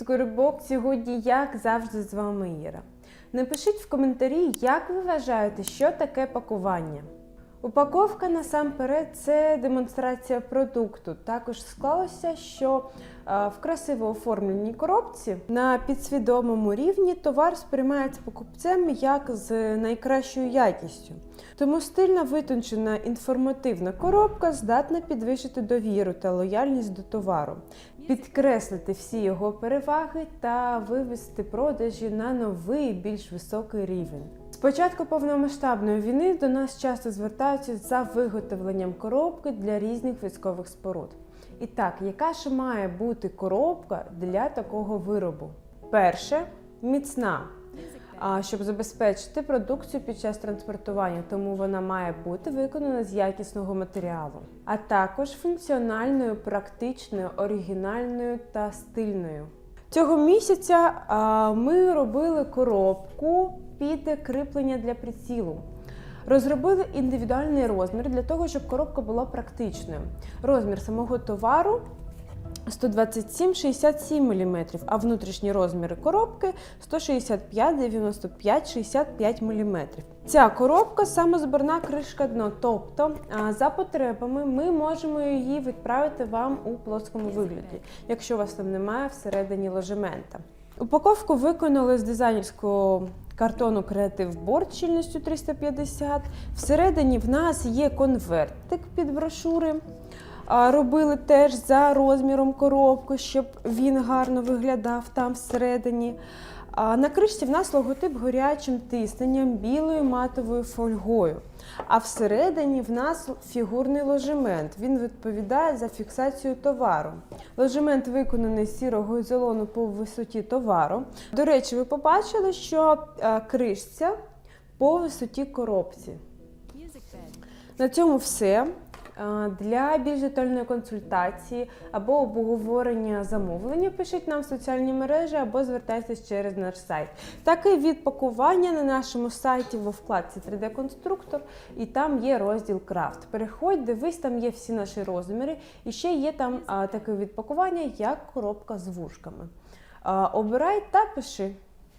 Скорибок сьогодні, як завжди, з вами Іра. Напишіть в коментарі, як ви вважаєте, що таке пакування. Упаковка насамперед це демонстрація продукту. Також склалося, що е, в красиво оформленій коробці на підсвідомому рівні товар сприймається покупцем як з найкращою якістю. Тому стильно витончена інформативна коробка здатна підвищити довіру та лояльність до товару, підкреслити всі його переваги та вивести продажі на новий більш високий рівень. З початку повномасштабної війни до нас часто звертаються за виготовленням коробки для різних військових споруд. І так, яка ж має бути коробка для такого виробу? Перше міцна. Щоб забезпечити продукцію під час транспортування, тому вона має бути виконана з якісного матеріалу, а також функціональною, практичною, оригінальною та стильною. Цього місяця ми робили коробку під кріплення для прицілу. Розробили індивідуальний розмір для того, щоб коробка була практичною. Розмір самого товару 127-67 мм, а внутрішні розміри коробки 165, 95, 65 мм. Ця коробка самозборна кришка дно, тобто за потребами ми можемо її відправити вам у плоскому вигляді, якщо у вас там немає всередині ложемента. Упаковку виконали з дизайнерського картону Creative Board щільністю 350. Всередині в нас є конвертик під брошури. Робили теж за розміром коробки, щоб він гарно виглядав там всередині. На кришці в нас логотип горячим тисненням білою матовою фольгою. А всередині в нас фігурний ложемент. Він відповідає за фіксацію товару. Ложемент виконаний з сірого ізолону по висоті товару. До речі, ви побачили, що кришця по висоті коробці. На цьому все. Е, Для більш детальної консультації або обговорення замовлення пишіть нам в соціальні мережі або звертайтесь через наш сайт. Такий від пакування на нашому сайті во вкладці 3D-конструктор, і там є розділ крафт. Переходь, дивись, там є всі наші розміри, і ще є там таке від пакування, як коробка з вушками. Обирай та пиши.